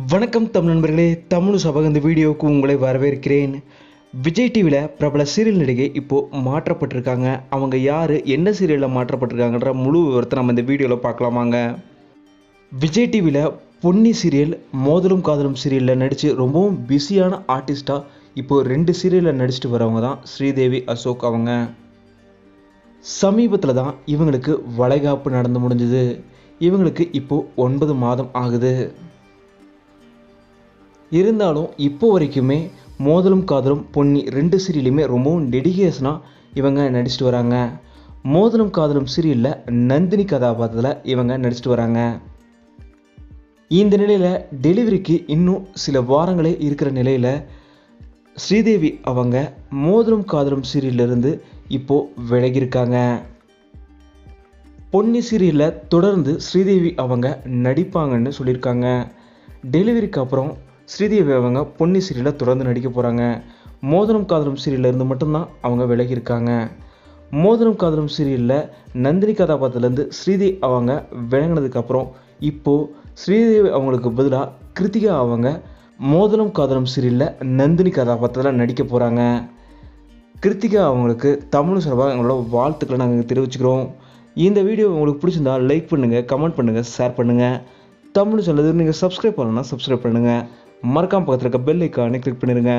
வணக்கம் தமிழ் நண்பர்களே. தமிழ் சபக இந்த வீடியோவுக்கு உங்களை வரவேற்கிறேன். விஜய் டிவியில் பிரபல சீரியல் நடிகை இப்போது மாற்றப்பட்டிருக்காங்க. அவங்க யார் என்ன சீரியலில் மாற்றப்பட்டிருக்காங்கன்ற முழு விவரத்தை நம்ம இந்த வீடியோவில் பார்க்கலாமாங்க விஜய் டிவியில் பொன்னி சீரியல் மோதலும் காதலும் சீரியலில் நடித்து ரொம்பவும் பிஸியான ஆர்டிஸ்ட்டாக இப்போது ரெண்டு சீரியலில் நடிச்சிட்டு வரவங்க தான் ஸ்ரீதேவி அசோக் அவங்க. சமீபத்தில் தான் இவங்களுக்கு வளைகாப்பு நடந்து முடிஞ்சுது. இவங்களுக்கு இப்போது ஒன்பது மாதம் ஆகுது. இருந்தாலும் இப்போ வரைக்குமே மோதலும் காதலும் பொன்னி ரெண்டு சீரியலுமே ரொம்பவும் டெடிகேஷனாக இவங்க நடிச்சிட்டு வராங்க. மோதலும் காதலும் சீரியலில் நந்தினி கதாபாத்திரத்தில் இவங்க நடிச்சிட்டு வராங்க. இந்த நிலையில் டெலிவரிக்கு இன்னும் சில வாரங்களே இருக்கிற நிலையில் ஸ்ரீதேவி அவங்க மோதலும் காதலும் சீரியலிருந்து இப்போது விலகியிருக்காங்க. பொன்னி சீரியலில் தொடர்ந்து ஸ்ரீதேவி அவங்க நடிப்பாங்கன்னு சொல்லியிருக்காங்க. டெலிவரிக்கு அப்புறம் ஸ்ரீதேவி அவங்க பொன்னி சீரியலில் தொடர்ந்து நடிக்க போகிறாங்க மோதனம் காதலம் சீரியல்லேருந்து மட்டும்தான் அவங்க விலகி இருக்காங்க. மோதனம் காதலம் சீரியலில் நந்தினி கதாபாத்திரத்துலேருந்து ஸ்ரீதேவி அவங்க விளங்கினதுக்கப்புறம் இப்போது ஸ்ரீதேவி அவங்களுக்கு பதிலாக கிருத்திகா அவங்க மோதனம் காதலும் சீரியலில் நந்தினி கதாபாத்திரத்தில் நடிக்க போகிறாங்க கிருத்திகா அவங்களுக்கு தமிழ் சார்பாக எங்களோட வாழ்த்துக்களை நாங்கள் தெரிவிச்சுக்கிறோம். இந்த வீடியோ உங்களுக்கு பிடிச்சிருந்தா லைக் பண்ணுங்கள் கமெண்ட் பண்ணுங்கள் ஷேர் பண்ணுங்கள் தமிழ் சொன்னது நீங்கள் சப்ஸ்கிரைப் பண்ணலன்னா சப்ஸ்கிரைப் பண்ணுங்கள் மறக்காம பக்கத்தில் இருக்க பெல் ஐக்கானை கிளிக் பண்ணிடுங்க